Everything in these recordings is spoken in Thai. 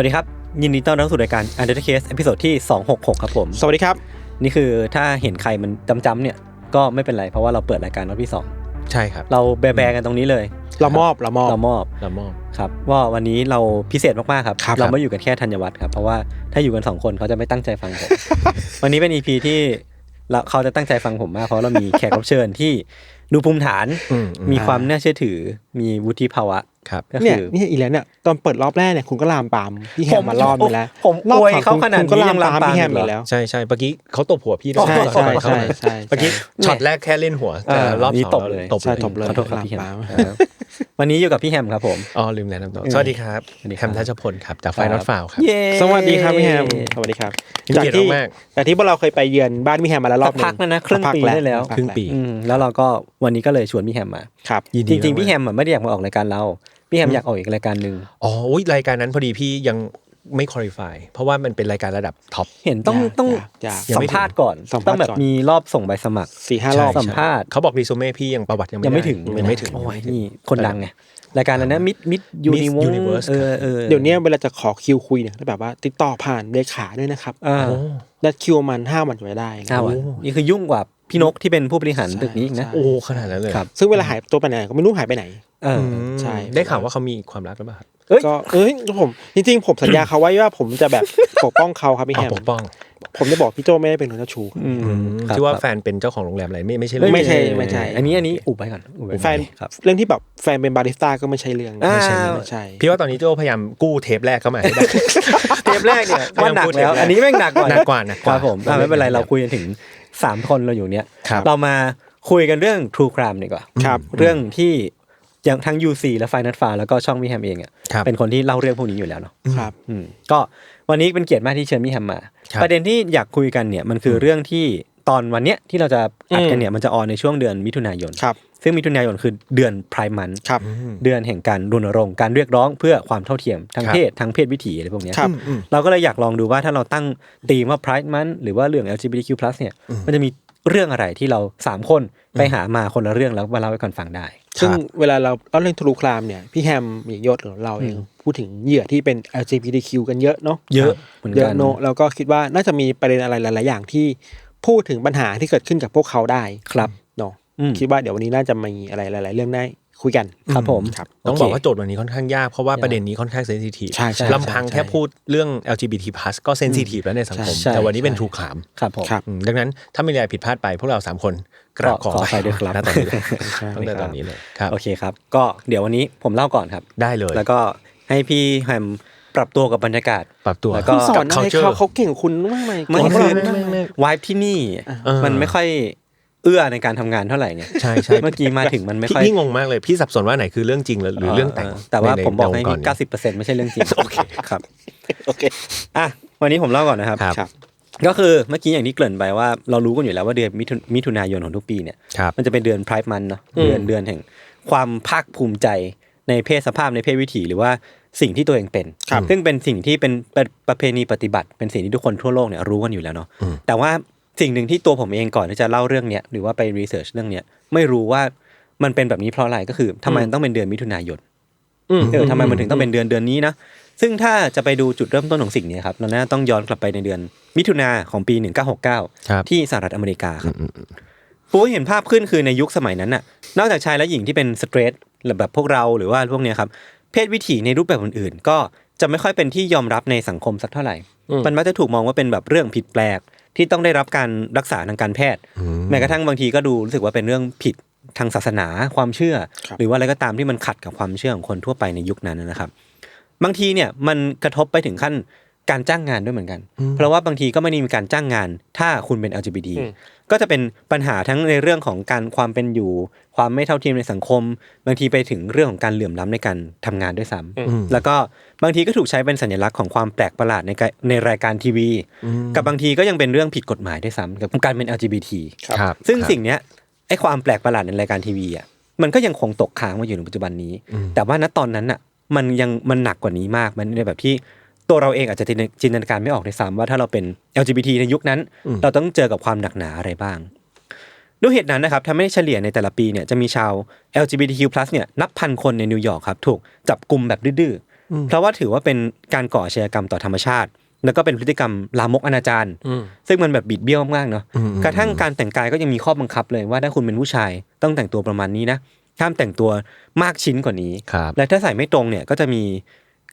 วัสดีครับ ยินดีต้อนรับสู่รายการ Under Case ตอนที่ 266 ครับผม สวัสดีครับ นี่คือถ้าเห็นใครมันจำๆเนี่ย ก็ไม่เป็นไร เพราะว่าเราเปิดรายการรอบที่ใช่ครับ2เราแบร์ๆกันตรงนี้เลย เรามอบเรามอบเรามอบเรามอบครับว่าวันนี้เราพิเศษมากๆครับครับ เราไม่อยู่กันแค่ธัญวัฒน์ครับเพราะว่าถ้าอยู่กันสองคนเขาจะไม่ตั้งใจฟังผมวันนี้เป็น EP ที่เราเขาจะตั้งใจฟังผมมากเพราะเรามีแขกรับเชิญที่ดูภูมิฐานอืมมีความน่าเชื่อถือมีวุฒิภาวะ ครับก็เนี่ยคือนี่อีกแล้วเนี่ยตอนเปิดรอบแรกเนี่ยคุณก็ลามปามพี่แฮมมารอบไปแล้วผมรอบอวยสองเขาคุณขนาดคุณก็นี้ลายัมงลามปามปามพี่แฮมอีอีกกเหรอ แล้วใช่ใช่เมื่อกี้เขาตบหัวพี่ด้วยใช่ก่อนก่อนใช่เข้ามาใช่ใช่ เมื่อกี้เนี่ยช็อตแรกแค่เล่นหัวแต่เออรอบนี่สองตบเลย ตบใช่ตบเลยขอโทษครับพี่แฮมลามปาม เออ วันนี้อยู่กับพี่แฮมครับผม อ๋อลืมแนะนำตัวสวัสดีครับสวัสดีคแฮรับมทัชพลครับจากไฟนอตฟาวครับเย้สวัสดีครับพี่แฮมสวัสดีครับเป็นจากเกียรติที่มากจากที่พวกเราเคยไปเยือนบ้านพี่แฮมมาแล้วรอบหนึงสักพักแล้วนะครึ่งสักพักปีได้แล้วสักพักครึ่งปีอืมแล้วเราก็วันนี้ก็เลยชวนพี่แฮมมาครับยินจดีริงๆมากพี่แฮมอะไม่ได้อยากมาออกรายการเราพี่แฮมอยากออกอีกรายการหนึ่งอ๋ออุ๊ยรายการนั้นพอดีพี่ยัง ไม่คุริฟายเพราะว่ามันเป็นรายการระดับท็อป เห็นต้องอยากต้องอยากยังสัไม่มถึงภาษณ์ก่อน สัมภาษณ์ต้องแบบก่อน มีรอบส่งใบสมัคร สี่ห้ารอบ สัมภาษณ์เขาบอกรีซูเม่พี่ยังประวัติยังยังไม่ด้ถึงยังไม่ถึง โอ้ยนี่คนดังไงรายการอะไรนะมิดมิดยูนิ Miss Universe เออเออเดี๋ยวเนี้ยเวลาจะขอคิวคุยเนี่ยแบบว่าติดต่อผ่านเลขาด้วยนะครับอ่าโอ้ นัดคิวประมันห้าวันจะไปได้นะห้าวันโอ้นี่คือยุ่งกว่าพี่นกที่เป็นผู้บริหารตึกนี้อีกนะ ใช่ โอ้ขนาดนั้นเลยครับ ซึ่งเวลาหายตัวไปไหนก็ไม่รู้หายไปไหน เออ อืมใช่ ได้ข่าวว่าเขามีความรักหรือเปล่าครับเอ้ย ก็เอ้ยผมจริงๆผมสัญญาเขาไว้ว่าผมจะแบบปกป้องเขาครับพี่แฮเอามปกป้อง ผมจะบอกพี่โจไม่ได้เป็นคนเจ้าชู้อืมครับที่ว่าครับแฟนเป็นเจ้าของโรงแรมอะไรไม่ไม่ใช่เอ้ยไม่ใช่เรื่องไม่ใช่ อันนี้อันนี้อุบไว้ก่อนอุบไว้ก่อแฟนครับเรื่องที่แบบแฟนเป็นบาริสต้าก็ไม่ใช่เรื่องอ่าไม่ใช่ไม่ใช่พี่ว่าตอนนี้โจพยายามกู้เทปแรกเข้ามาให้ได้เทปแรกเนี่ยว่าหนักแล้วเทปแรกอันนี้แม่งหนักกว่าหนักกว่าหนักกคว่ารับผมอะไม่เป็นไรเราคุยกันถึงสามคนเราอยู่เนี้ยครับเรามาคุยกันเรื่อง True Crime ดีกว่าครับ เรื่องที่ อย่างทั้ง UC และ f i n a l f a แล้วก็ช่องมิแฮมเองอะครับเป็นคนที่เล่าเรื่องพวกนี้อยู่แล้วเนาะครับอืมก็วันนี้เป็นเกียรติมากที่เชิญมิแฮมมาครับประเด็นที่อยากคุยกันเนี่ยมันคือเรื่องที่ตอนวันเนี้ยที่เราจะอัดกันเนี่ยมันจะออนในช่วงเดือนมิถุนายนครับซึ่งมิถุนายนคือเดือนไพร์มันครับเดือนแห่งการรณรงค์การเรียกร้องเพื่อความเท่าเทียมทางครับเพศทางเพศวิถีอะไรพวกเนี้ยครับอืมเราก็เลยอยากลองดูว่าถ้าเราตั้งธีมว่า Pride Month หรือว่าเรื่อง LGBTQ+ เนี่ยมันจะมี เรื่องอะไรที่เราสามคนไปหามาคนละเรื่องแล้วมาเล่าให้กันฟังได้ ซึ่งเวลาเราเล่าเรื่องทะลุคลามเนี่ยพี่แฮมมียศหรือเราเองพูดถึงเหยื่อที่เป็น LGBTQ กันเยอะเนาะเยอะเหมือนกันเยอะเนอะแล้วก็คิดว่าน่าจะมีประเด็นอะไรหลาย ๆ อย่างที่พูดถึงปัญหาที่เกิดขึ้นกับพวกเขาได้ครับเนาะอืมคิดว่าเดี๋ยววันนี้น่าจะมีอะไรหลาย ๆ เรื่องได้ คุยกันครับผมครับต้องโเคบอกว่าโจทย์วันนี้ค่อนข้างยาก เพราะว่าประเด็นนี้ค่อนข้างเซนซิทีฟใช่ใช่ลำพังใช่แค่พูดเรื่อง LGBT+ ก็เซนซิทีฟแล้วในสังคมใช่แต่วันนี้เป็นใช่ทูคลามครับผมครับดังนั้นถ้ามีอะไรผิดพลาดไปพวกเราสามคนกราบขอขออภัยด้วยครับณตอนนี้เลยใช่ตั้งแต่ครับตอนนี้เลยครับโอเคครับ ก็เดี๋ยววันนี้ผมเล่าก่อนครับได้เลย แล้วก็ให้พี่แฮมปรับตัวกับบรรยากาศ ปรับตัวแล้วก็คุณสอนอะไร culture เขาเขาเก่งกว่าคุณมากไหมไม่เก่งกคืว่าอเรามากไหมวายที่นี่เออมันไม่ค่อย เอื้อในการทำงานเท่าไหร่เนี่ยใช่ใช่เมื่อกี้มาถึงมันไม่พี่ค่อยพี่งงมากเลยพี่สับสนว่าไหนคือเรื่องจริงหรือหรือเรื่องแต่งแต่ว่าในผมบอกให้ในงค์พี่นี้เก้าสิบเปอร์เซ็นต์ไม่ใช่เรื่องจริงโอเคครับโอเคอะวันนี้ผมเล่าก่อนนะครับครับครับก็คือเมื่อกี้อย่างที่เกริ่นไปว่าเรารู้กันอยู่แล้วว่าเดือนมิถุมิถุนายนของทุกปีเนี่ยครับมันจะเป็นเดือนไพร์มันเนาะอืมเดือนเดือนแห่งความภาคภูมิใจในเพศสภาพในเพศวิถีหรือว่าสิ่งที่ตัวเองเป็นครับซึ่งเป็นสิ่งที่เป็นเป็นประเพณีปฏิบัติ เป็นสิ่งที่ทุกคนทั่วโลกเนี่ยรู้กันอยู่แล้วเนาะแต่ว่า สิ่งหนึ่งที่ตัวผมเองก่อนที่จะเล่าเรื่องเนี้ยหรือว่าไปรีเสิร์ชเรื่องเนี้ยไม่รู้ว่ามันเป็นแบบนี้เพราะอะไรก็คือทำไมมันต้องเป็นเดือนมิถุนายนอืมเออทำไมมันถึงต้องเป็นเดือนเดือนนี้นะซึ่งถ้าจะไปดูจุดเริ่มต้นของสิ่งนี้ครับเราน่าต้องย้อนกลับไปในเดือนมิถุนาของปีครับ1969 ที่สหรัฐอเมริกาครับปูให้เห็นภาพขึ้นคือในยุคสมัยนั้นน่ะ นอกจากชายและหญิงที่เป็นสเตรทหรือแบบพวกเราหรือว่าพวกเนี้ยครับ เพศวิถีในรูปแบบอื่นๆ ก็จะไม่ค่อยเป็นที่ยอมรับในสังคมสักเท่าไหร่ มันมักจะถูกมองว่าเป็นแบบเรื่องผิดแปลก ที่ต้องได้รับการรักษาทางการแพทย์ แม้กระทั่งบางทีก็ดูรู้สึกว่าเป็นเรื่องผิดทางศาสนาความเชื่อครับหรือว่าอะไรก็ตามที่มันขัดกับความเชื่อของคนทั่วไปในยุคนั้นนะครับ บางทีเนี่ยมันกระทบไปถึงขั้น การจ้างงานด้วยเหมือนกัน เพราะว่าบางทีก็ไม่ได้มีการจ้างงาน ถ้าคุณเป็น LGBT อืมก็จะเป็นปัญหาทั้งในเรื่องของการความเป็นอยู่ ความไม่เท่าเทียมในสังคม บางทีไปถึงเรื่องของการเหลื่อมล้ำในการทำงานด้วยซ้ำอืมแล้วก็บางทีก็ถูกใช้เป็นสัญลักษณ์ของความแปลกประหลาดในกายในรายการทีวี กับบางทีก็ยังเป็นเรื่องผิดกฎหมายด้วยซ้ำกับการเป็น LGBT ครับครับซึ่งครับสิ่งเนี้ยไอ้ความแปลกประหลาดในรายการทีวีอะมันก็ยังคงตกค้างมาอยู่ในปัจจุบันนี้ แต่ว่าณตอนนั้นอะมันยังมันหนักกว่านี้มากมันในแบบที่ ตัวเราเองอาจจะจินตนาการไม่ออกในซ้ำว่าถ้าเราเป็น LGBT ในยุคนั้น เราต้องเจอกับความหนักหนาอะไรบ้าง ด้วยเหตุนั้นนะครับทำให้เฉลี่ยในแต่ละปีเนี่ยจะมีชาว LGBTQ+ เนี่ยนับพันคนในนิวยอร์กครับถูกจับกลุ่มแบบดื้อๆเพราะว่าถือว่าเป็นการก่ออาชญากรรมต่อธรรมชาติ แล้วก็เป็นพฤติกรรมลามกอนาจารซึ่งมันแบบบิดเบี้ยวมากๆเนาะกระทั่งการแต่งกายก็ยังมีข้อบังคับเลยว่าถ้าคุณเป็นผู้ชายต้องแต่งตัวประมาณนี้นะห้ามแต่งตัวมากชิ้นกว่านี้ครับและถ้าใส่ไม่ตรงเนี่ยก็จะมี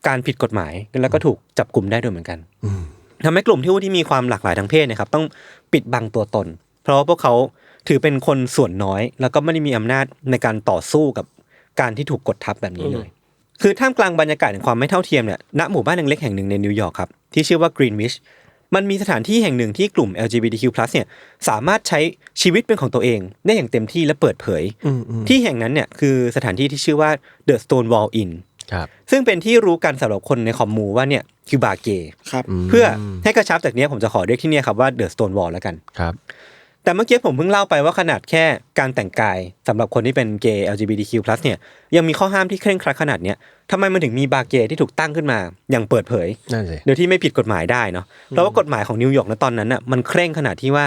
การผิดกฎหมายแล้วก็ถูกจับกลุ่มได้ด้วยเหมือนกันทำให้กลุ่มที่ผู้ที่มีความหลากหลายทางเพศเนะครับ ต้องปิดบังตัวตน เพราะว่าพวกเขาถือเป็นคนส่วนน้อย แล้วก็ไม่ได้มีอำนาจในการต่อสู้กับการที่ถูกกดทับแบบนี้เลย คือท่ามกลางบรรยากาศแห่งความไม่เท่าเทียมเนี่ยณหมู่บ้านเล็กๆแห่งหนึ่งในนิวยอร์กครับที่ชื่อว่า Greenwich มันมีสถานที่แห่งหนึ่งที่กลุ่ม LGBTQ+ เนี่ยสามารถใช้ชีวิตเป็นของตัวเองได้อย่างเต็มที่และเปิดเผย ที่แห่งนั้นเนี่ยคือสถานที่ที่ชื่อว่า The Stonewall Inn ครับ ซึ่งเป็นที่รู้กันสำหรับคนในคอมมูว่าเนี่ยคือบาร์เกย์ครับเพื่อให้กระชับจากเนี้ยผมจะขอเรียกที่เนี่ยครับว่า The Stonewall แล้วกันครับ แต่เมื่อกี้ผมเพิ่งเล่าไปว่าขนาดแค่การแต่งกายสำหรับคนที่เป็นเกย์ LGBTQ+ เนี่ยยังมีข้อห้ามที่เคร่งครัดขนาดเนี้ยทำไมมันถึงมีบาร์เกย์ที่ถูกตั้งขึ้นมา อย่างเปิดเผยนั่นสิโดยที่ไม่ผิดกฎหมายได้เนาะเพราะว่ากฎหมายของนิวยอร์กณตอนนั้นน่ะมันเคร่งขนาดที่ว่า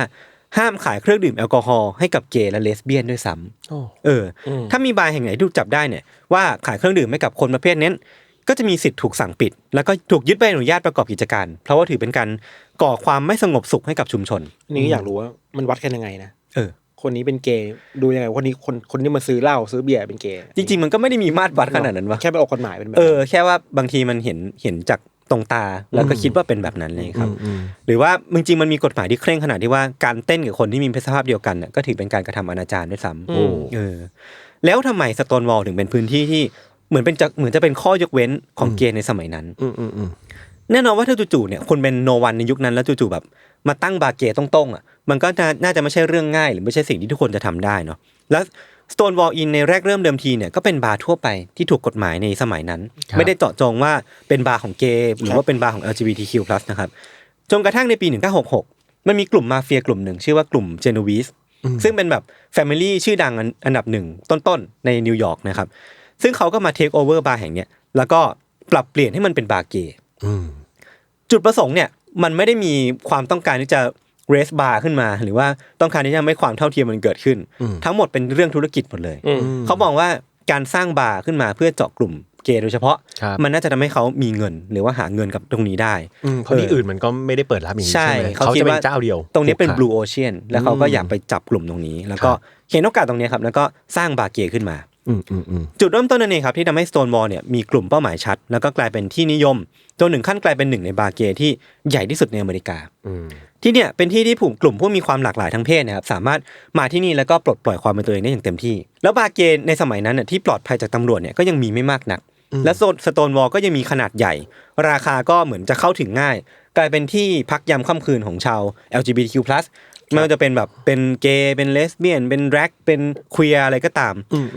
ห้ามขายเครื่องดื่มแอลกอฮอล์ให้กับเกย์และเลสเบี้ยนด้วยซ้ำโอ้เอออ ถ้ามีบาร์แห่งไหนที่ถูกจับได้เนี่ยว่าขายเครื่องดื่มให้กับคนประเภทนั้นก็จะมีสิทธิ์ถูกสั่งปิด แล้วก็ถูกยึดใบอนุญาตประกอบกิจการ เพราะว่าถือเป็นการก่อความไม่สงบสุขให้กับชุมชนอันนี้อยากรู้ว่ามันวัดกันยังไงนะเออ คนนี้เป็นเกย์ดูยังไงคนนี้คนคนที่มาซื้อเหล้าซื้อเบียร์เป็นเกย์จริงๆ มันก็ไม่ได้มีมาตรวัดขนาดนั้นวะแค่ไปออกกฎหมายเป็นแบบเออแค่ว่าบางทีมันเห็นเห็นจาก ตรงตาแล้วก็คิดว่าเป็นแบบนั้นเลยครับ หรือว่าจริงๆมันมีกฎหมายที่เคร่งขนาดที่ว่าการเต้นกับคนที่มีเพศสภาพเดียวกันน่ะก็ถือเป็นการกระทำอนาจารด้วยซ้ำโอ้เออแล้วทำไมสโตนวอลถึงเป็นพื้นที่ที่เหมือนเป็นจะเหมือนจะเป็นข้อยกเว้นของเกย์ในสมัยนั้นอืมอืมอืมแน่นอนว่าถ้าจู่ๆเนี่ยคุณเป็นโนวันในยุคนั้นแล้วจู่ๆแบบมาตั้งบาร์เกย์ตรงๆอะมันก็น่าน่าจะไม่ใช่เรื่องง่าย หรือไม่ใช่สิ่งที่ทุกคนจะทำได้เนาะแล้ว Stonewall Inn ในแรกเริ่มเดิมทีเนี่ยก็เป็นบาร์ทั่วไปที่ถูกกฎหมายในสมัยนั้น ไม่ได้เจาะจงว่าเป็นบาร์ของเกย์หรือว่าเป็นบาร์ของ LGBTQ+ นะครับจนกระทั่งในปี 1966 มันมีกลุ่มมาเฟียกลุ่มหนึ่ง ชื่อว่ากลุ่มเจน o วีสซึ่งเป็นแบบแฟมิลี่ชื่อดังอันอันดับหนึ่งต้นๆในนิวยอร์กนะครับซึ่งเขาก็มาเทคโอเวอร์บาร์แห่งเนี้ยแล้วก็ปรับเปลี่ยนให้มันเป็นบาร์เกย์อืมจุดประสงค์เนี่ยมันไม่ได้มีความต้องการที่จะ เรสบาร์ขึ้นมา หรือว่าต้องการที่จะทำให้ความเท่าเทียมมันเกิดขึ้น ทั้งหมดเป็นเรื่องธุรกิจหมดเลย เขามองว่าการสร้างบาร์ขึ้นมาเพื่อเจาะกลุ่มเกย์โดยเฉพาะครับมันน่าจะทำให้เขามีเงิน หรือว่าหาเงินกับตรงนี้ได้อืมเพราะที่อื่นมันก็ไม่ได้เปิดรับอย่างนี้ใช่ใช่ไหมเขาเขาคิดจะเป็ว่านเจ้าเดียว ตรงนี้เป็นผูกขาด blue ocean แล้วเขาก็อยากไปจับกลุ่มตรงนี้ แล้วก็เห็นโอกาสตรงนี้ครับแล้วก็สร้างบาร์เกย์ขึ้นมาอืมอืมอืมจุดเริ่มต้นนั่นเองครับที่ทำให้ Stonewall เนี่ยมีกลุ่มเป้าหมายชัด แล้วก็กลายเป็นที่นิยม จนถึงขั้นกลายเป็นหนึ่งในบาร์เกย์ที่ใหญ่ที่สุดในอเมริกาอืมที่เนี่ยเป็นที่ที่ผู้กลุ่มผู้มีความหลากหลายทางเพศนะครับสามารถมาที่นี่แล้วก็ปลดปล่อยความเป็นตัวเองได้อย่างเต็มที่ แล้วบาร์เกย์ในสมัยนั้นน่ะที่ปลอดภัยจากตำรวจเนี่ยก็ยังมีไม่มากนัก และโซนสโตนวอลก็ยังมีขนาดใหญ่ ราคาก็เหมือนจะเข้าถึงง่าย กลายเป็นที่พักยามค่ำคืนของชาว LGBTQ+ ไม่ว่าจะเป็นแบบเป็นเกย์เป็นเลสเบี้ยน เป็นแร็กเป็นควียอะไรก็ตาม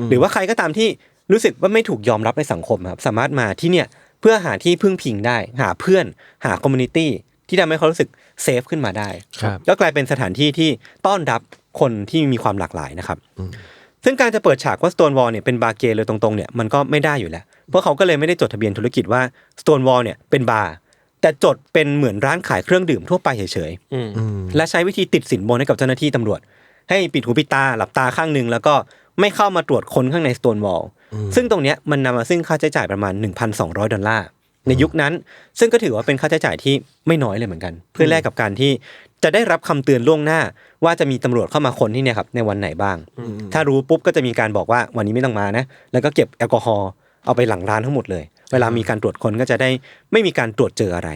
หรือว่าใครก็ตามที่รู้สึกว่าไม่ถูกยอมรับในสังคมครับสามารถมาที่เนี่ย เพื่อหาที่พึ่งพิงได้ หาเพื่อนหาคอมมูนิตี้ที่ทำให้เขารู้สึกเซฟขึ้นมาได้ครับก็กลายเป็นสถานที่ที่ต้อนรับคนที่มีความหลากหลายนะครับ ซึ่งการจะเปิดฉากว่า Stonewall เนี่ยเป็นบาร์เกย์เลยตรงๆเนี่ยมันก็ไม่ได้อยู่แล้ว เพราะเขาก็เลยไม่ได้จดทะเบียนธุรกิจว่า Stonewall เนี่ยเป็นบาร์แต่จดเป็นเหมือนร้านขายเครื่องดื่มทั่วไปเฉยๆอืมและใช้วิธีติดสินบนให้กับเจ้าหน้าที่ตำรวจ ให้ปิดหูปิดตาหลับตาข้างหนึ่งแล้วก็ไม่เข้ามาตรวจคนข้างใน Stonewall ซึ่งตรงเนี้ยมันนำมาซึ่งค่าใช้จ่ายประมาณ 1,200 ดอลลาร์ในยุคนั้น ซึ่งก็ถือว่าเป็นค่าใช้จ่ายที่ไม่น้อยเลยเหมือนกัน เพื่อแลกกับการที่จะได้รับคำเตือนล่วงหน้า ว่าจะมีตำรวจเข้ามาคนที่เนี่ยครับในวันไหนบ้าง ถ้ารู้ปุ๊บก็จะมีการบอกว่าวันนี้ไม่ต้องมานะ แล้วก็เก็บแอลกอฮอล์เอาไปหลังร้านทั้งหมดเลย เวลามีการตรวจคนก็จะได้ไม่มีการตรวจเจออะไร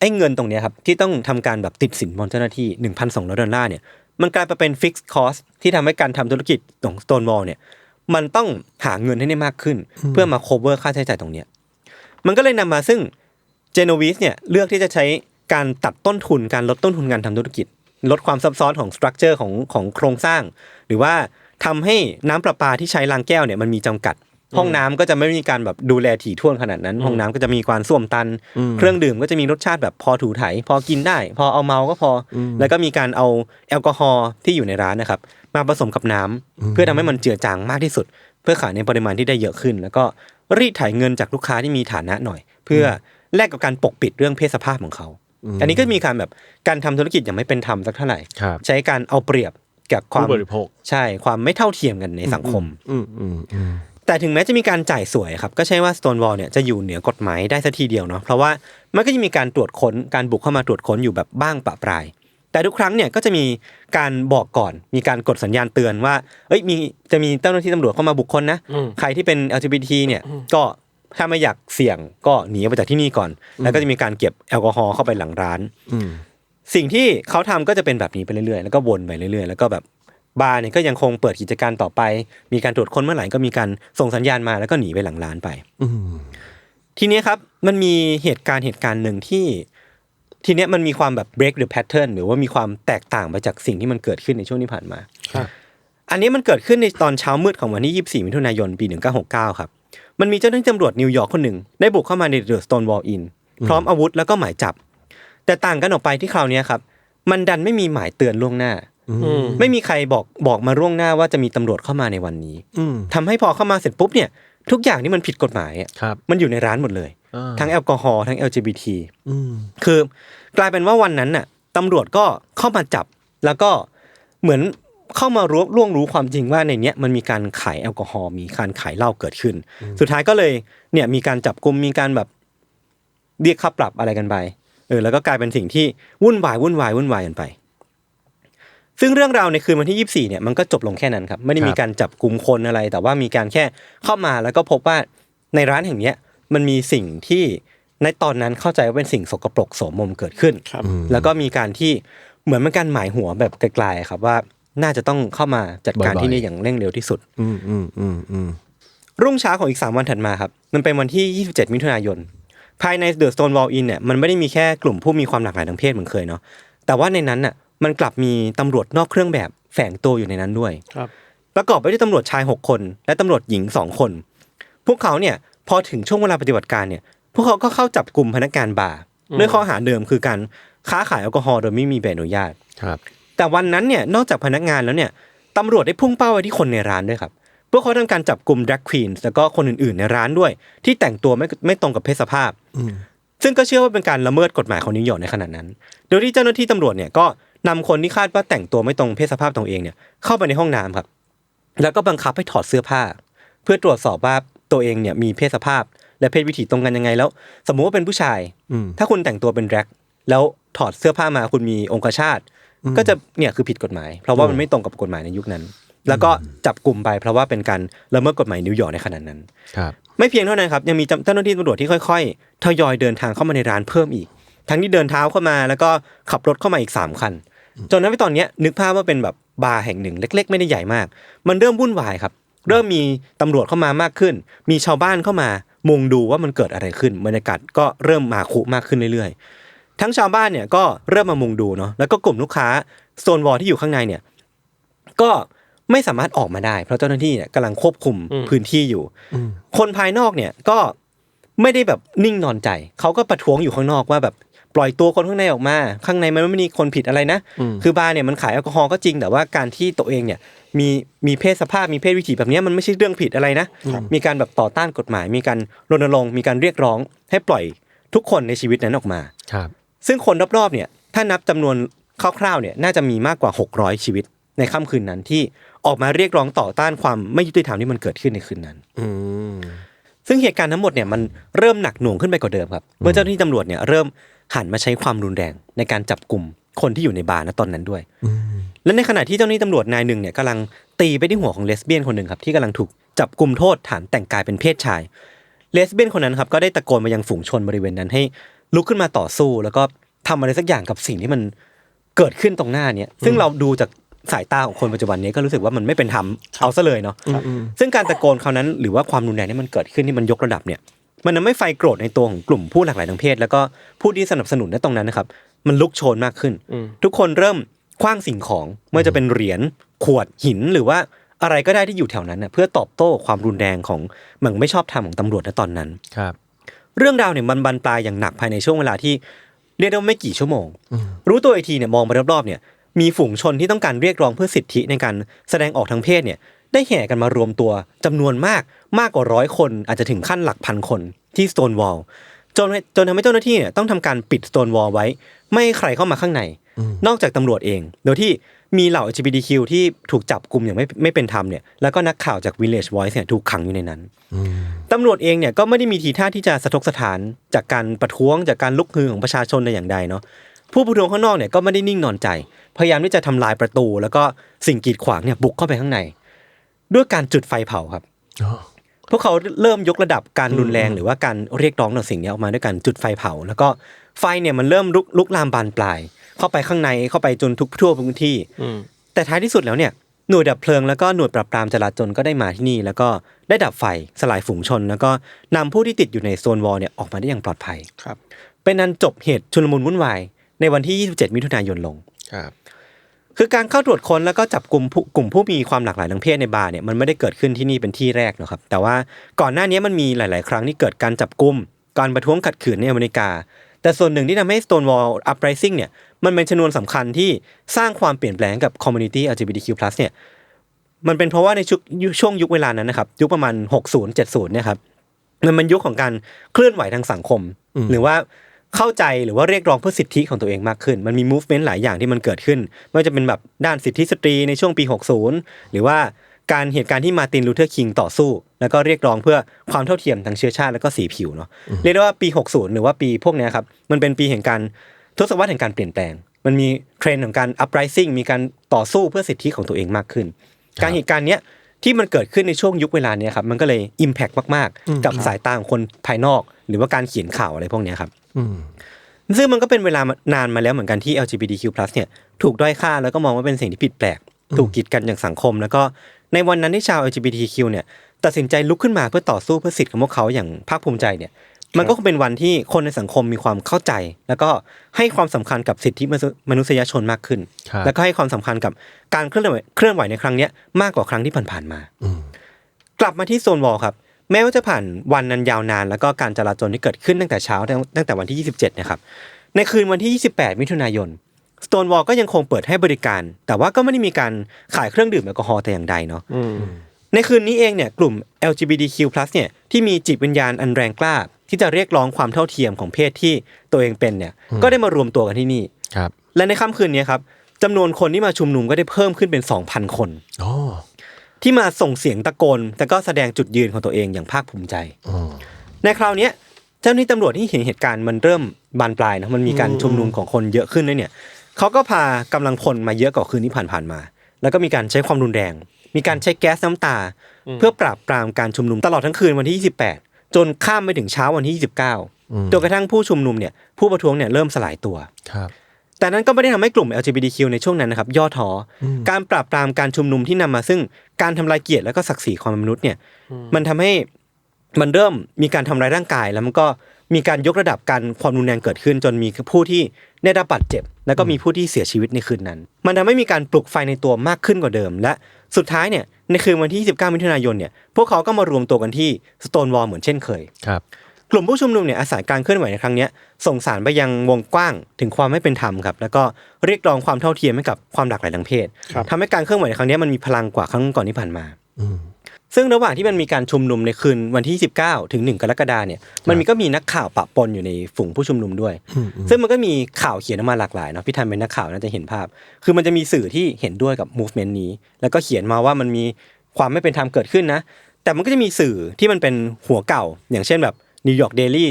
ไอ้เงินตรงเนี้ยครับที่ต้องทำการแบบติดสินบนเจ้าหน้าที่ 1,200 ดอลลาร์เนี่ยมันกลายไปเป็นฟิกซ์คอสที่ทำให้การทำธุรกิจของ Stonewall เนี่ย มันต้องหาเงินให้ได้มากขึ้น เพื่อมา cover ค่าใช้จ่ายตรงเนี้ยมันก็เลยนำมาซึ่งเจโนวิสเนี่ยเลือกที่จะใช้การตัดต้นทุนการลดต้นทุนการทำธุรกิจ ลดความซับซ้อนของสตรัคเจอร์ของของโครงสร้าง หรือว่าทำให้น้ำประปาที่ใช้ล้างแก้วเนี่ยมันมีจำกัด ห้องน้ำก็จะไม่มีการแบบดูแลถี่ถ้วนขนาดนั้น ห้องน้ำก็จะมีความส้วมตัน เครื่องดื่มก็จะมีรสชาติแบบพอถูไถ พอกินได้ พอเอาเมาก็พออแล้วก็มีการเอาแอลกอฮอล์ที่อยู่ในร้านนะครับ มาผสมกับน้ำเพื่อทำให้มันเจือจางมากที่สุด เพื่อขายในปริมาณที่ได้เยอะขึ้น แล้วก็รีดไถเงินจากลูกค้าที่มีฐานะหน่อย เพื่อแลกกับการปกปิดเรื่องเพศสภาพของเขา อันนี้ก็มีการแบบการทำธุรกิจอย่างไม่เป็นธรรมสักเท่าไหร่ครับใช้การเอาเปรียบกับความผู้บริโภคใช่ความไม่เท่าเทียมกันในสังคมอืมอืมอืมแต่ถึงแม้จะมีการจ่ายสวยครับ ก็ใช่ว่า Stonewall เนี่ยจะอยู่เหนือกฎหมายได้สัทีเดียวเนาะเพราะว่ามันก็จะมีการตรวจค้นการบุกเข้ามาตรวจค้นอยู่แบบบ้างปะปราย แต่ทุกครั้งเนี่ยก็จะมีการบอกก่อน มีการกดสัญญาณเตือนว่า เอ้ยมีจะมีเจ้าหน้าที่ตำรวจเข้ามาบุคคลนะอืมใครที่เป็น LGBT เนี่ยก็ถ้าไม่อยากเสี่ยงก็หนีออกไปจากที่นี่ก่อน แล้วก็จะมีการเก็บแอลกอฮอล์เข้าไปหลังร้านอืมสิ่งที่เขาทำก็จะเป็นแบบนี้ไปเรื่อยๆ แล้วก็วนไปเรื่อยๆ แล้วก็แบบบาร์เนี่ยก็ยังคงเปิดกิจการต่อไป มีการตรวจค้นเมื่อไหร่ก็มีการส่งสัญญาณมาแล้วก็หนีไปหลังร้านไปอืมทีเนี้ยครับ มันมีเหตุการณ์เหตุการณ์หนึ่งที่ ทีเนี้ยมันมีความแบบ break the pattern หรือว่ามีความแตกต่างไปจากสิ่งที่มันเกิดขึ้นในช่วงที่ผ่านมาครับอันนี้มันเกิดขึ้นในตอนเช้ามืดของวันที่ 24 มิถุนายน ปี 1969 ครับ มันมีเจ้าหน้าที่ตำรวจนิวยอร์กคนหนึ่งได้บุกเข้ามาในเดอะสโตนวอลล์อินพร้อมอาวุธแล้วก็หมายจับ แต่ต่างกันออกไปที่คราวเนี้ยครับ มันดันไม่มีหมายเตือนล่วงหน้าอืมไม่มีใครบอกบอกมาล่วงหน้าว่าจะมีตำรวจเข้ามาในวันนี้อืมทำให้พอเข้ามาเสร็จปุ๊บเนี่ย ทุกอย่างที่มันผิดกฎหมายอะครับมันอยู่ในร้านหมดเลยอ่า ทั้งแอลกอฮอล์ทั้ง LGBT อืมคือกลายเป็นว่าวันนั้นน่ะตำรวจก็เข้ามาจับ แล้วก็เหมือนเข้ามารู้ล่วงรู้ความจริงว่าในเนี้ยมันมีการขายแอลกอฮอล์มีการขายเหล้าเกิดขึ้น สุดท้ายก็เลยเนี่ยมีการจับกลุ่มมีการแบบเรียกค่าปรับอะไรกันไปเออแล้วก็กลายเป็นสิ่งที่วุ่นวายวุ่นวายวุ่นวายกันไป ซึ่งเรื่องราวในคืนวันที่ 24เนี่ยมันก็จบลงแค่นั้นครับ ไม่ได้มีการจับกลุ่มคนอะไร แต่ว่ามีการแค่เข้ามาแล้วก็พบว่าในร้านแห่งเนี้ย มันมีสิ่งที่ในตอนนั้นเข้าใจว่าเป็นสิ่งสกปรกโสมมเกิดขึ้นครับ แล้วก็มีการที่เหมือนเป็นการหมายหัวแบบไกลๆครับว่าน่าจะต้องเข้ามาจัดการบ่อยๆที่นี่อย่างเร่งเร็วที่สุด อืมอืมอืมอืมรุ่งเช้าของอีก3วันถัดมาครับ มันเป็นวันที่ 27 มิถุนายน ภายในเดอะสโตนวอลล์อินเนี่ยมันไม่ได้มีแค่กลุ่มผู้มีความหลากหลายทางเพศเหมือนเคยเนาะแต่ว่าในนั้นน่ะมันกลับมีตำรวจนอกเครื่องแบบแฝงตัวอยู่ในนั้นด้วยครับ ประกอบไปด้วยตำรวจชาย 6 คน และตำรวจหญิง 2 คน พวกเขาเนี่ย พอถึงช่วงเวลาปฏิบัติการเนี่ย พวกเขาก็เข้าจับกลุ่มพนักงานบาร์ด้วยข้อหาเดิมคือการค้าขายแอลกอฮอล์โดยไม่มีใบอนุญาตครับ แต่วันนั้นเนี่ยนอกจากพนักงานแล้วเนี่ยตำรวจได้พุ่งเป้าไปที่คนในร้านด้วยครับพวกเขาทำการจับกลุ่ม drag queens แล้วก็คนอื่นๆในร้านด้วย ที่แต่งตัวไม่ไม่ตรงกับเพศสภาพอืมซึ่งก็เชื่อว่าเป็นการละเมิดกฎหมายของนิวยอร์กในขณะนั้น โดยที่เจ้าหน้าที่ตำรวจเนี่ยก็นำคนที่คาดว่าแต่งตัวไม่ตรงเพศสภาพตัวเองเนี่ยเข้าไปในห้องน้ำครับ แล้วก็บังคับให้ถอดเสื้อผ้า เพื่อตรวจสอบว่า ตัวเองเนี่ยมีเพศสภาพและเพศวิถีตรงกันยังไงแล้ว สมมุติว่าเป็นผู้ชายอืมถ้าคุณแต่งตัวเป็นแดรกแล้วถอดเสื้อผ้ามาคุณมีองคชาตก็จะเนี่ยคือผิดกฎหมาย เพราะว่ามันไม่ตรงกับกฎหมายในยุคนั้น แล้วก็จับกลุ่มไปเพราะว่าเป็นการละเมิดกฎหมายนิวยอร์กในขณะนั้นครับไม่เพียงเท่านั้นครับยังมีเจ้าหน้าที่ตำรวจที่ค่อยๆทยอยเดินทางเข้ามาในร้านเพิ่มอีก ทั้งที่เดินเท้าเข้ามาแล้วก็ขับรถเข้ามาอีก3คันจนนั้นไปตอนเนี้ยนึกภาพว่าเป็นแบบบาร์แห่งหนึ่ง เล็ก ๆ ไม่ได้ใหญ่มาก มันเริ่มวุ่นวายครับ เริ่มมีตำรวจเข้ามามากขึ้น มีชาวบ้านเข้ามามุงดูว่ามันเกิดอะไรขึ้นบรรยากาศก็เริ่มมาคุมากขึ้นเรื่อยๆ ทั้งชาวบ้านเนี่ยก็เริ่มมามุงดูเนาะแล้วก็กลุ่มลูกค้าโซนวอลที่อยู่ข้างในเนี่ยก็ไม่สามารถออกมาได้ เพราะเจ้าหน้าที่เนี่ยกำลังควบคุมอืมพื้นที่อยู่อืมคนภายนอกเนี่ยก็ไม่ได้แบบนิ่งนอนใจ เขาก็ประท้วงอยู่ข้างนอกว่าแบบป ล่อยตัวคนข้างในออกมา ข้างในมันไม่มีคนผิดอะไรนะอืมคือบาร์เนี่ยมันขายแอลกอฮอล์ก็จริง แต่ว่าการที่ตัวเองเนี่ยมีมีเพศสภาพมีเพศวิถีแบบเนี้ยมันไม่ใช่เรื่องผิดอะไรนะ มีการแบบต่อต้านกฎหมาย มีการรณรงค์มีการเรียกร้อง ให้ปล่อยทุกคนในชีวิตนั้นออกมาครับซึ่งคนรอบๆเนี่ยถ้านับจำนวนคร่าวๆเนี่ยน่าจะมีมากกว่า 600 ชีวิตในค่ำคืนนั้นที่ออกมาเรียกร้องต่อต้านความไม่ยุติธรรมที่มันเกิดขึ้นในคืนนั้น อืมซึ่งเหตุการณ์ทั้งหมดเนี่ยมันเริ่มหนักหน่วงขึ้นไปกว่าเดิมครับ เมื่อเจ้าหน้าที่ตำรวจเนี่ยเริ่ม หันมาใช้ความรุนแรงในการจับกลุ่มคนที่อยู่ในบาร์ณตอนนั้นด้วยอืมและในขณะที่เจ้าหน้าที่ตำรวจนายหนึ่งเนี่ยกำลังตีไปที่หัวของเลสเบี้ยนคนหนึ่งครับที่กำลังถูกจับกลุ่มโทษฐานแต่งกายเป็นเพศชาย เลสเบี้ยนคนนั้นครับก็ได้ตะโกนมายังฝูงชนบริเวณนั้นให้ลุกขึ้นมาต่อสู้ แล้วก็ทำอะไรสักอย่างกับสิ่งที่มันเกิดขึ้นตรงหน้าเนี่ยซึ่งเราดูจากสายตาของคนปัจจุบันนี้ก็รู้สึกว่ามันไม่เป็นธรรมเอาซะเลยเนาะอืมซึ่งการตะโกนคราวนั้นหรือว่าความรุนแรงที่มันเกิดขึ้นที่มันยกระดับเนี่ย มันทำให้ไฟโกรธในตัวของกลุ่มผู้หลากหลายทางเพศ แล้วก็ผู้ที่สนับสนุนในตรงนั้นนะครับ มันลุกโชนมากขึ้นอืมทุกคนเริ่มคว้างสิ่งของไม่ว่าจะเป็นเหรียญขวดหินหรือว่าอะไรก็ได้ที่อยู่แถวนั้นน่ะเพื่อตอบโต้ความรุนแรงของเหมือนไม่ชอบธรรมของตำรวจในตอนนั้นครับ เรื่องราวเนี่ยมันบานปลายอย่างหนักภายในช่วงเวลาที่เรียกได้ว่าไม่กี่ชั่วโมง รู้ตัวอีกทีเนี่ยมองไปรอบๆเนี่ยมีฝูงชนที่ต้องการเรียกร้องเพื่อสิทธิในการแสดงออกทางเพศเนี่ย ได้แห่กันมารวมตัวจำนวนมากมากกว่าร้อยคนอาจจะถึงขั้นหลักพันคนที่ Stonewall จนจนทำให้เจ้าหน้าที่เนี่ยต้องทำการปิดสโตนวอลไว้ ไม่ให้ใครเข้ามาข้างใน นอกจากตำรวจเอง โดยที่มีเหล่า LGBTQ ที่ถูกจับกลุ่มอย่างไม่ไม่เป็นธรรมเนี่ยแล้วก็นักข่าวจาก Village Voice เนี่ยถูกขังอยู่ในนั้นตำรวจเองเนี่ยก็ไม่ได้มีทีท่าที่จะสะทกสถานจากการประท้วงจากการลุกฮือของประชาชนในอย่างใดเนาะผู้ประท้วงข้างนอกเนี่ยก็ไม่ได้นิ่งนอนใจ พยายามที่จะทำลายประตู แล้วก็สิ่งกีดขวางเนี่ยบุกเข้าไปข้างใน ด้วยการจุดไฟเผาครับอ๋อพวกเขาเริ่มยกระดับการรุนแรงหรือว่าการเรียกร้องต่อสิ่งนี้ออกมาด้วยการจุดไฟเผา แล้วก็ไฟเนี่ยมันเริ่มลุกลุกลามบานปลาย เข้าไปข้างในเข้าไปจนทุกทั่วพื้นที่อืมแต่ท้ายที่สุดแล้วเนี่ยหน่วยดับเพลิงแล้วก็หน่วยปราบปรามจราจรก็ได้มาที่นี่ แล้วก็ได้ดับไฟสลายฝูงชน แล้วก็นำผู้ที่ติดอยู่ในโซนวอลเนี่ยออกมาได้อย่างปลอดภัยครับ เป็นนันจบเหตุชุลมุนวุ่นวายในวันที่ 27 มิถุนายนลงครับ คือการเข้าตรวจค้นแล้วก็จับกลุ่มผู้กลุ่มผู้มีความหลากหลายทางเพศในบาร์เนี่ยมันไม่ได้เกิดขึ้นที่นี่เป็นที่แรกหรอกครับ แต่ว่าก่อนหน้านี้มันมีหลาย ๆ ครั้งที่เกิดการจับกลุ่มการประท้วงขัดขืนในอเมริกา แต่ส่วนหนึ่งที่ทำให้ Stonewall Uprising เนี่ยมันเป็นชนวนสำคัญที่สร้างความเปลี่ยนแปลงกับ Community LGBTQ+ เนี่ยมันเป็นเพราะว่าในชุกช่วงยุคเวลานั้นนะครับยุคประมาณ 60 70เนี่ยครับมันเป็นยุคของการเคลื่อนไหวทางสังคม หรือว่า เข้าใจหรือว่าเรียกร้องเพื่อสิทธิของตัวเองมากขึ้น มันมี movement หลายอย่างที่มันเกิดขึ้น ไม่ว่าจะเป็นแบบด้านสิทธิสตรีในช่วงปี 60 หรือว่าการเหตุการณ์ที่มาร์ตินลูเทอร์คิงต่อสู้ แล้วก็เรียกร้องเพื่อความเท่าเทียมทางเชื้อชาติแล้วก็สีผิวเนาะเรียกได้ว่าปี 60 หรือว่าปีพวกเนี้ยครับมันเป็นปีแห่งการทศวรรษแห่งการเปลี่ยนแปลง มันมีเทรนด์ของการ uprising มีการต่อสู้เพื่อสิทธิของตัวเองมากขึ้น การเหตุการณ์เนี้ยที่มันเกิดขึ้นในช่วงยุคเวลาเนี้ยครับมันก็เลย impact มากๆ กับสายตาของคนภายนอก หรือว่าการเขียนข่าวอะไรพวกเนี้ยครับอืม ซึ่งมันก็เป็นเวลานานมาแล้วเหมือนกันที่ LGBTQ+ เนี่ยถูกด้อยค่าแล้วก็มองว่าเป็นสิ่งที่ผิดแปลก ถูกกีดกันอย่างสังคม แล้วก็ในวันนั้นที่ชาว LGBTQ เนี่ยตัดสินใจลุกขึ้นมาเพื่อต่อสู้เพื่อสิทธิ์ของพวกเขาอย่างภาคภูมิใจเนี่ย มันก็คงเป็นวันที่คนในสังคมมีความเข้าใจ แล้วก็ให้ความสำคัญกับสิทธิมนุษยชนมากขึ้นครับแล้วก็ให้ความสำคัญกับการเคลื่อนไหวเคลื่อนไหวในครั้งเนี้ยมากกว่าครั้งที่ผ่านๆมาอืมกลับมาที่โซนวอลครับ แม้ว่าจะผ่านวันนั้นยาวนาน แล้วก็การจราจรที่เกิดขึ้นตั้งแต่เช้าตั้งตั้งแต่วันที่ 27 นะครับ ในคืนวันที่ 28 มิถุนายนสโตนวอลก็ยังคงเปิดให้บริการ แต่ว่าก็ไม่ได้มีการขายเครื่องดื่มแอลกอฮอล์แต่อย่างใดเนาะอืมในคืนนี้เองเนี่ยกลุ่ม LGBTQ+ เนี่ยที่มีจิตวิญญาณอันแรงกล้า ที่จะเรียกร้องความเท่าเทียมของเพศที่ตัวเองเป็นเนี่ยก็ได้มารวมตัวกันที่นี่ครับและในค่ำคืนนี้ครับจำนวนคนที่มาชุมนุมก็ได้เพิ่มขึ้นเป็น 2,000 คนอ๋อ ที่มาส่งเสียงตะโกนแต่ก็แสดงจุดยืนของตัวเองอย่างภาคภูมิใจอืมในคราวเนี้ยเจ้าหน้าที่ตำรวจที่เห็นเหตุการณ์มันเริ่มบานปลายนะมันมีการชุมนุมของคนเยอะขึ้นด้วยเนี่ยเขาก็พากำลังพลมาเยอะกว่าคืนที่ผ่านๆมา แล้วก็มีการใช้ความรุนแรง มีการใช้แก๊สน้ำตา เพื่อปราบปรามการชุมนุมตลอดทั้งคืนวันที่ 28 จนข้ามไปถึงเช้าวันที่ 29จนกระทั่งผู้ชุมนุมเนี่ยผู้ประท้วงเนี่ยเริ่มสลายตัวครับ แต่นั้นก็ไม่ได้ทำให้กลุ่ม LGBTQ ในช่วงนั้นนะครับย่อท้ออการปราบปรามการชุมนุมที่นำมาซึ่งการทำลายเกียรติและก็ศักดิ์ศรีความเป็นมนุษย์เนี่ย มันทำให้มันเริ่มมีการทำร้ายร่างกาย แล้วมันก็มีการยกระดับการความรุนแรงเกิดขึ้น จนมีผู้ที่ได้รับบาดเจ็บ แล้วก็มีผู้ที่เสียชีวิตในคืนนั้น มันทำให้มีการปลุกไฟในตัวมากขึ้นกว่าเดิม และสุดท้ายเนี่ยในคืนวันที่ 29 มิถุนายนเนี่ยพวกเขาก็มารวมตัวกันที่สโตนวอลเหมือนเช่นเคยครับ กลุ่มผู้ชุมนุมเนี่ยอาศัยการเคลื่อนไหวในครั้งเนี้ยส่งสารไปยังวงกว้างถึงความไม่เป็นธรรมครับแล้วก็เรียกร้องความเท่าเทียมให้กับความหลากหลายทางเพศครับทำให้การเคลื่อนไหวในครั้งเนี้ยมันมีพลังกว่าครั้งก่อนที่ผ่านมาอืมซึ่งระหว่างที่มันมีการชุมนุมในคืนวันที่ 19 ถึง 1 กรกฎาเนี่ยมันมีก็มีนักข่าวปะปนอยู่ในฝูงผู้ชุมนุมด้วย ซึ่งมันก็มีข่าวเขียนออกมาหลากหลายเนาะพี่ทันเป็นนักข่าวน่าจะเห็นภาพ คือมันจะมีสื่อที่เห็นด้วยกับ movement นี้ แล้วก็เขียนมาว่ามันมีความไม่เป็นธรรมเกิดขึ้นนะ แต่มันก็จะมีสื่อที่มันเป็นหัวเก่า อย่างเช่นแบบ นิวยอร์กเดลี่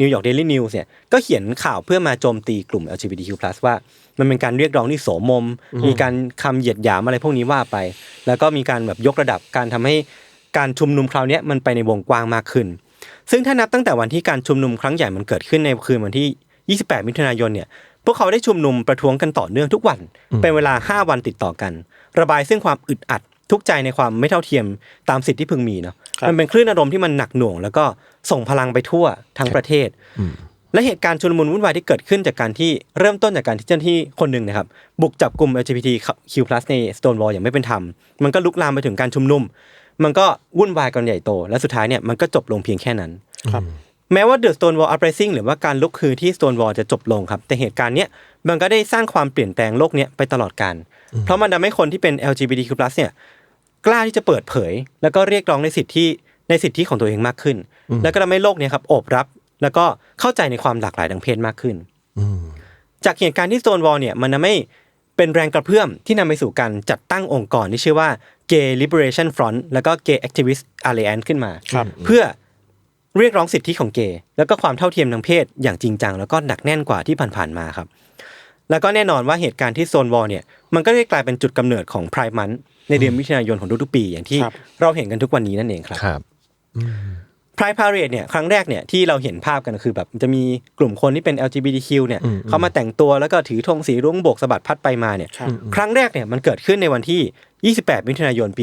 นิวยอร์กเดลี่นิวส์เนี่ยก็เขียนข่าวเพื่อมาโจมตีกลุ่ม LGBTQ+ ว่า มันเป็นการเรียกร้องที่โสมม มีการคำเหยียดหยามอะไรพวกนี้ว่าไป แล้วก็มีการแบบยกระดับการทำให้การชุมนุมคราวเนี้ยมันไปในวงกว้างมากขึ้น ซึ่งถ้านับตั้งแต่วันที่การชุมนุมครั้งใหญ่มันเกิดขึ้นในคืนวันที่ 28 มิถุนายนเนี่ยพวกเขาได้ชุมนุมประท้วงกันต่อเนื่องทุกวัน เป็นเวลา 5 วันติดต่อกัน ระบายซึ่งความอึดอัดทุกข์ใจในความไม่เท่าเทียมตามสิทธิที่พึงมีเนาะครับ มันเป็นคลื่นอารมณ์ที่มันหนักหน่วง แล้วก็ส่งพลังไปทั่วทั้งประเทศ และเหตุการณ์ชุลมุนวุ่นวายที่เกิดขึ้นจากการที่เริ่มต้นจากการที่เจ้าหน้าที่คนหนึ่งนะครับ บุกจับกลุ่ม LGBTQ+ ใน Stonewall อย่างไม่เป็นธรรม มันก็ลุกลามไปถึงการชุมนุม มันก็วุ่นวายกันใหญ่โต และสุดท้ายเนี่ยมันก็จบลงเพียงแค่นั้นครับแม้ว่า The Stonewall Uprising หรือว่าการลุกคือที่ Stonewall จะจบลงครับ แต่เหตุการณ์เนี้ยมันก็ได้สร้างความเปลี่ยนแปลงโลกเนี้ยไปตลอดกาลเพราะมันทำให้คนที่เป็น LGBTQ+ เนี่ย กล้าที่จะเปิดเผย แล้วก็เรียกร้องในสิทธิในสิทธิของตัวเองมากขึ้น แล้วก็ทำให้โลกเนี้ยครับโอบรับ แล้วก็เข้าใจในความหลากหลายทางเพศมากขึ้นอืมจากเหตุการณ์ที่โซนวอลเนี่ยมันทำให้เป็นแรงกระเพื่อมที่นำไปสู่การจัดตั้งองค์กรที่ชื่อว่า Gay Liberation Front แล้วก็ Gay Activist Alliance ขึ้นมาครับเพื่อเรียกร้องสิทธิของเกย์แล้วก็ความเท่าเทียมทางเพศอย่างจริงจัง แล้วก็หนักแน่นกว่าที่ผ่านๆมาครับ แล้วก็แน่นอนว่าเหตุการณ์ที่โซนวอลเนี่ยมันก็ได้กลายเป็นจุดกำเนิดของพร e มัน ในเดือนมิถุนายนของทุกๆปี อย่างที่ครับเราเห็นกันทุกวันนี้นั่นเองครับครับพร i พา r ร d e เนี่ยครั้งแรกเนี่ยที่เราเห็นภาพกันคือแบบจะมีกลุ่มคนที่เป็น LGBTQ เนี่ยเขามาแต่งตัวแล้วก็ถือธงสีรุ้งโบกสะบัดพัดไปมาเนี่ยครับครั้งแรกเนี่ยมันเกิดขึ้นในวันที่ 28 มิถุนายนปี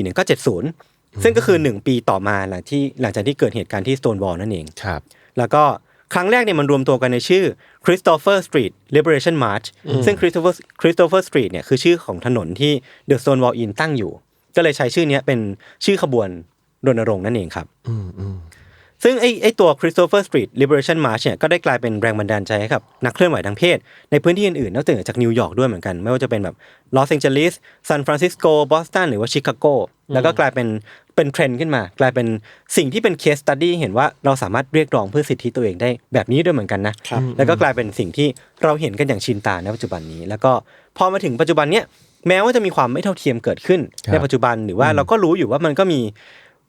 1970 ซึ่งก็คือ 1 ปีต่อมาหลังที่หลังจากที่เกิดเหตุการณ์ที่ Stonewall นั่นเองครับแล้วก็ ครั้งแรกเนี่ยมันรวมตัวกันในชื่อ Christopher Street Liberation March ซึ่ง Christopher Christopher Street เนี่ยคือชื่อของถนนที่ The Stonewall Inn ตั้งอยู่ ก็เลยใช้ชื่อเนี้ยเป็นชื่อขบวนรณรงค์นั่นเองครับอืมอืม ซึ่งไอ้ไอ้ตัว Christopher Street Liberation March เนี่ยก็ได้กลายเป็นแรงบันดาลใจให้กับนักเคลื่อนไหวทางเพศ ในพื้นที่อื่นๆนอกจากจากนิวยอร์กด้วยเหมือนกัน ไม่ว่าจะเป็นแบบลอสแองเจลิสซานฟรานซิสโกบอสตันหรือว่าชิคาโกแล้วก็กลายเป็นเป็นเทรนด์ขึ้นมา กลายเป็นสิ่งที่เป็นเคสตัดดี้เห็นว่าเราสามารถเรียกร้องเพื่อสิทธิตัวเองได้แบบนี้ด้วยเหมือนกันนะครับแล้วก็กลายเป็นสิ่งที่เราเห็นกันอย่างชินตาในปัจจุบันนี้ แล้วก็พอมาถึงปัจจุบันเนี้ยแม้ว่าจะมีความไม่เท่าเทียมเกิดขึ้นครับในปัจจุบันหรือว่าเราก็รู้อยู่ว่ามันก็มี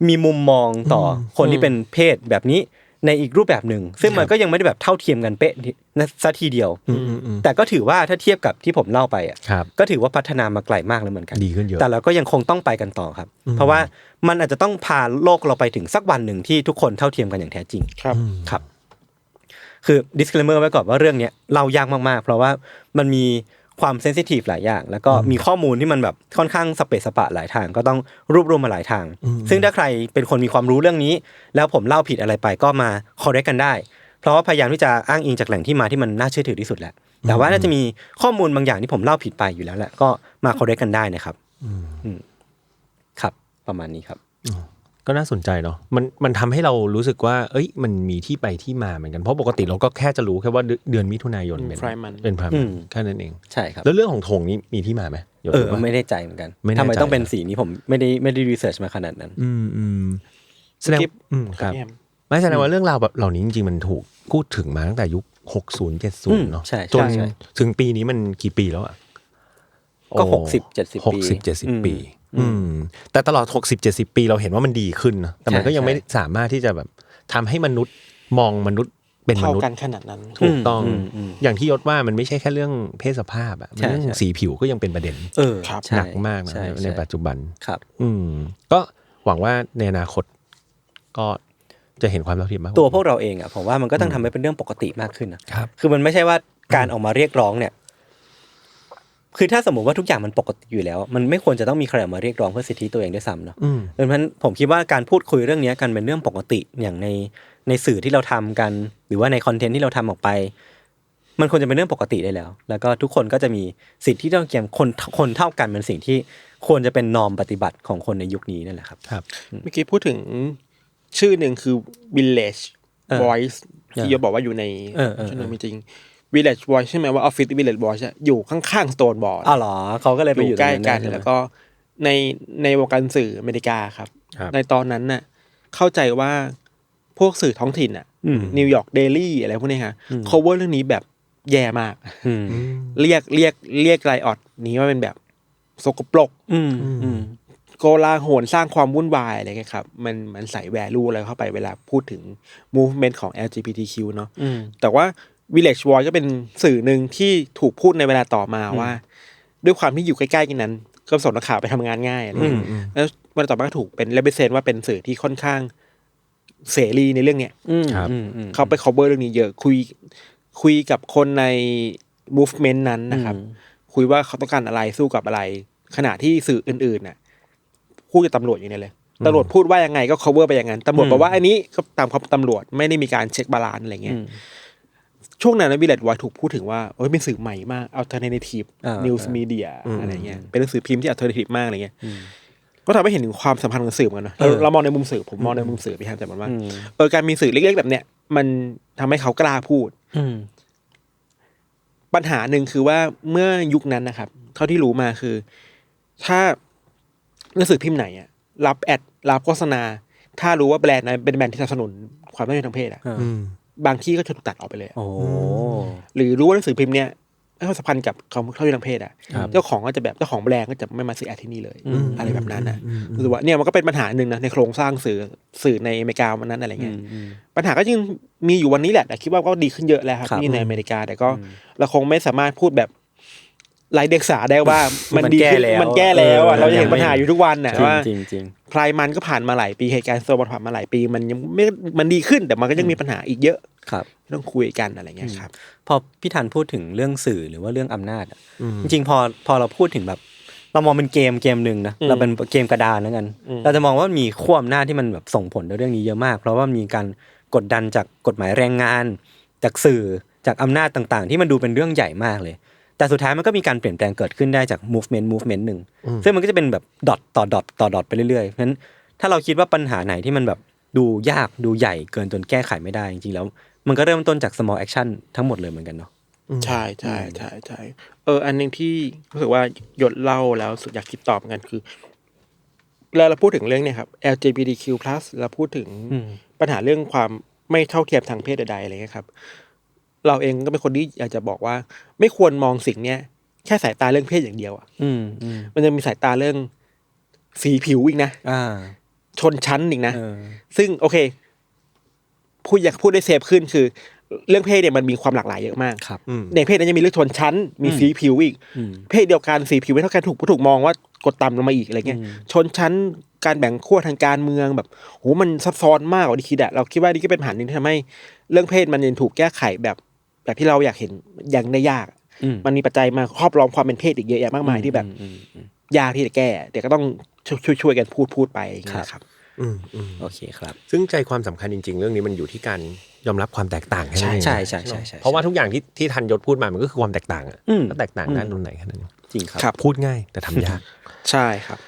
มีมุมมองต่ออคนที่เป็นเพศแบบนี้ในอีกรูปแบบหนึ่ง ซึ่งมันก็ยังไม่ได้แบบเท่าเทียมกันเป๊ะนะซะทีเดียวอืมอืมอืมแต่ก็ถือว่าถ้าเทียบกับที่ผมเล่าไปอะครับก็ถือว่าพัฒนามาไกลมากแล้วเหมือนกันดีขึ้นเยอะแต่เราก็ยังคงต้องไปกันต่อครับ เพราะว่ามันอาจจะต้องพาโลกเราไปถึงสักวันหนึ่งที่ทุกคนเท่าเทียมกันอย่างแท้จริงครับครับ คือ disclaimer ไว้ก่อนว่าเรื่องเนี้ยเรายากมากๆ เพราะว่ามันมี ความเซนซิทีฟหลายอย่าง แล้วก็มีข้อมูลที่มันแบบค่อนข้างสเปซสปะหลายทาง ก็ต้องรวบรวมมาหลายทาง ซึ่งถ้าใครเป็นคนมีความรู้เรื่องนี้ แล้วผมเล่าผิดอะไรไปก็มา correct กันได้ เพราะว่าพยายามที่จะอ้างอิงจากแหล่งที่มาที่มันน่าเชื่อถือที่สุดแหละแต่ว่าน่าจะมีข้อมูลบางอย่างที่ผมเล่าผิดไปอยู่แล้วแหละก็มา correct กันได้นะครับอืมครับ ประมาณนี้ครับ ก็น่าสนใจเนาะมันมันทำให้เรารู้สึกว่า เอ้ย มันมีที่ไปที่มาเหมือนกัน เพราะปกติเราก็แค่จะรู้แค่ว่าเดือนเดือนมิถุนายนเป็น Pride Month เป็นพรายอืมันม แค่นั้นเอง ใช่ครับ แล้วเรื่องของธงนี้มีที่มาไหมยศเออ รู้ปะ ไม่ได้ใจเหมือนกันไม่แน่ใจ ทำไมต้องเป็นสีนี้ผมไม่ได้ไม่ได้รีเสิร์ชมาขนาดนั้น อืมอืมแสดงกิ๊บอืมครับ พี่แอม ไม่แสดงว่าเรื่องราวแบบเหล่านี้จริงๆ มันถูกพูดถึงมาตั้งแต่ยุค 60 70 เนาะใช่ใช่จนใช่ ถึงปีนี้มันกี่ปีแล้วอะก็โอ้หกสิบเจ็ดสิบหกปีสิบเจ็ดสิบอืมปี อืม แต่ตลอดหกสิบเจ็ดสิบปีเราเห็นว่ามันดีขึ้นนะแต่มันใช่ก็ยังไม่ใช่สามารถที่จะแบบทำให้มนุษย์มองมนุษย์เป็นมเท่านุษย์กันขนาดนั้น ถูกต้องอืมอืมอย่างที่ยศว่ามันไม่ใช่แค่เรื่องเพศสภาพอะใช่เรื่องใช่สีผิวก็ยังเป็นประเด็นเออครับใช่หนักมากนะใช่ในใช่ปัจจุบันครับ อืม ก็หวังว่าในอนาคตก็จะเห็นความเท่าเทียมมากตัวพวกเราเองอะผมว่ามันก็ต้องทำให้เป็นเรื่องปกติมากขึ้นนะครับคือมันไม่ใช่ว่าการออกมาเรียกร้องเนี่ย คือถ้าสมมติว่าทุกอย่างมันปกติอยู่แล้ว มันไม่ควรจะต้องมีใครออกมาเรียกร้องเพื่อสิทธิตัวเองด้วยซ้ำเนาะอืมดังนั้นผมคิดว่าการพูดคุยเรื่องเนี้ยกันเป็นเรื่องปกติอย่างในในสื่อที่เราทำกัน หรือว่าในคอนเทนต์ที่เราทำออกไป มันควรจะเป็นเรื่องปกติได้แล้ว แล้วก็ทุกคนก็จะมีสิทธิที่เท่าเทียมคนคนเท่ากันเป็นสิ่งที่ควรจะเป็นนอมปฏิบัติของคนในยุคนี้นั่นแหละครับครับเมื่อกี้พูดถึงชื่อหนึ่งคือ village เออ voice ที่เออโยบอกว่าอยู่ในเออเออชนบทจริง village voice ใช่ไหมว่า office village voice อะอยู่ข้างๆ stone ball อ้าวเหรอเขาก็เลยอไปอยู่ยู่ใกล้ตรงกันใช่ไหมแล้วก็ในในวงการสื่ออเมริกาครับครับ ในตอนนั้นน่ะ เข้าใจว่าพวกสื่อท้องถิ่นอะอืมนิวยอร์กเดลี่อะไรพวกนี้ฮะ cover เรื่องนี้แบบแย่มากอืมเรียกเรียกเรียกไลออดนี้ว่าเป็นแบบสกปรกอืมอืมโกลาหลสร้างความวุ่นวายอะไรเงี้ยครับ มันมันใส่แวลูอะไรเข้าไปเวลาพูดถึง movement ของ LGBTQ เนาะอืมแต่ว่า Village Voice ก็เป็นสื่อหนึ่งที่ถูกพูดในเวลาต่อมาว่า ด้วยความที่อยู่ใกล้ๆกันนั้น ก็ส่งนักข่าวไปทำงานง่ายอะไรเงี้ยแล้วเวลาต่อมาก็ถูกเป็นเลเบเซนว่าเป็นสื่อที่ค่อนข้างเสรีในเรื่องเนี้ยอืมครับอืมอืมเขาไป cover เรื่องนี้เยอะคุยคุยกับคนใน movement นั้นนะครับอืมคุยว่าเขาต้องการอะไรสู้กับอะไร ขณะที่สื่ออื่นๆน่ะพูดกับตำรวจอยู่เนี่ยเลยตำรวจพูดว่ายังไงก็ cover ไปอย่างนั้นตำรวจบอกว่าอันนี้ก็ตามความตำรวจไม่ได้มีการเช็คบาลานซ์อะไรเงี้ยอืม ช่วงนั้นวิลเลตวอยถูกพูดถึงว่าเอ้ยเป็นสื่อใหม่มาก alternative อ่า news อ่า media อะไรเงี้ยเป็นหนังสือพิมพ์ที่ alternative มากอะไรเงี้ยก็ทำให้เห็นถึงความสัมพันธ์ของสื่อเหมือนกันเนอะเราเรามองในมุมสื่อผมมองในมุมสื่อพี่ฮันแต่มันว่าอืมเออการมีสื่อเล็ก ๆ แบบเนี้ยมันทำให้เขากล้าพูดอืมปัญหาหนึ่งคือว่าเมื่อยุคนั้นนะครับ เท่าที่รู้มาคือ ถ้าหนังสือพิมพ์ไหนอะรับแอดรับโฆษณา ถ้ารู้ว่าแบรนด์นั้นเป็นแบรนด์ที่สนับสนุนความไม่เท่าเทียมทางเพศอะอ่าอืม บางที่ก็จะถูกตัดออกไปเลยโอ้หรือรู้ว่าหนังสือพิมพ์เนี้ยให้ความสัมพันธ์กับความเท่าเทียมทางเพศอะครับเจ้าของก็จะแบบเจ้าของแบรนด์ก็จะไม่มาซื้อแอดที่นี่เลยอืมอะไรแบบนั้นนะรู้สึกว่าเนี่ยมันก็เป็นปัญหาหนึ่งนะในโครงสร้างสื่อสื่อในอเมริกาวันนั้นอะไรอืเงี้ยมอืมปัญหาก็ยังมีอยู่วันนี้แหละแต่คิดว่าก็ดีขึ้นเยอะแล้วครับครับนี่ในอเมริกาแต่ก็เราคงไม่สามารถพูดแบบ ไร้เดียงสาได้ว่ามันมันดีแก้ขึ้นแล้วมันแก้แล้วอะเออเราจะเห็นยังไม่ปัญหาอยู่ทุกวันน่ะจริงว่าจริงจริงพลายมันก็ผ่านมาหลายปีเหตุการณ์โซนผ่านมาหลายปีมันยังไม่มันดีขึ้นแต่มันก็ยังมีปัญหาอีกเยอะครับที่ต้องคุยกันอะไรเงี้ยครับ พอพี่ธันพูดถึงเรื่องสื่อหรือว่าเรื่องอำนาจอะจริงๆพอพอเราพูดถึงแบบเรามองเป็นเกมเกมหนึ่งนะอืมเราเป็นเกมกระดานแล้วกันอืมเราจะมองว่ามีขั้วอำนาจที่มันแบบส่งผลในเรื่องนี้เยอะมาก เพราะว่ามีการกดดันจากกฎหมายแรงงาน จากสื่อจากอำนาจต่างๆ ที่มันดูเป็นเรื่องใหญ่มากเลย แต่สุดท้ายมันก็มีการเปลี่ยนแปลงเกิดขึ้นได้จาก movement movement หนึ่งซึ่งมันก็จะเป็นแบบดอทต่อดอทต่อดอทไปเรื่อยๆเพราะฉะนั้นถ้าเราคิดว่าปัญหาไหนที่มันแบบดูยากดูใหญ่เกินจนแก้ไขไม่ได้จริงๆแล้ว มันก็เริ่มต้นจาก small action ทั้งหมดเลยเหมือนกันเนาะใช่ใช่ใช่ใช่เออ อันหนึ่งที่รู้สึกว่าหยดเล่าแล้วสุดอยากคิดตอบเหมือนกันคือเวลาเราพูดถึงเรื่องเนี่ยครับ LGBTQ+ เราพูดถึงอืมปัญหาเรื่องความไม่เท่าเทียมทางเพศใดๆอะไรเงี้ยครับ เราเองก็เป็นคนที่อยากจะบอกว่า ไม่ควรมองสิ่งเนี้ยแค่สายตาเรื่องเพศอย่างเดียวอะอืมอืมมันจะมีสายตาเรื่องสีผิวอีกนะอ่า ชนชั้นอีกนะเออซึ่งโอเคพูดอยากพูดได้เซฟขึ้นคือ เรื่องเพศเนี่ยมันมีความหลากหลายเยอะมากครับในเพศนั้นยังมีเรื่องชนชั้น มีสีผิวอีกอืมเพศเดียวกันสีผิวไม่เท่ากันถูกถูกมองว่ากดต่ำลงมาอีกอะไรเงี้ยอืมชนชั้นการแบ่งขั้วทางการเมืองแบบโหมันซับซ้อนมากกว่าที่คิดอะเราคิดว่านี่ก็เป็นปัญหาหนึ่งที่ทำให้เรื่องเพศมันยังถูกแก้ไขแบบ แบบที่เราอยากเห็นยังได้ยากอืมมันมีปัจจัยมาครอบล้อมความเป็นเพศอีกเยอะแยะมากมายที่แบบอืมอืมยากที่จะแก้เดี๋ยวก็ต้องช่วยช่วยๆกันพูดพูดไปอย่างเงี้ยครับอืมอืมโอเคครับ ซึ่งใจความสำคัญจริง ๆ เรื่องนี้มันอยู่ที่การยอมรับความแตกต่างแค่นั้นเองใช่ใช่ใช่ใช่เพราะว่าทุกอย่างที่ที่ทันยศพูดมามันก็คือความแตกต่างอะอืมก็แตกต่างด้านตรงไหนแค่นั้นเองจริงครับครับ พูดง่ายแต่ทำยากใช่ครับ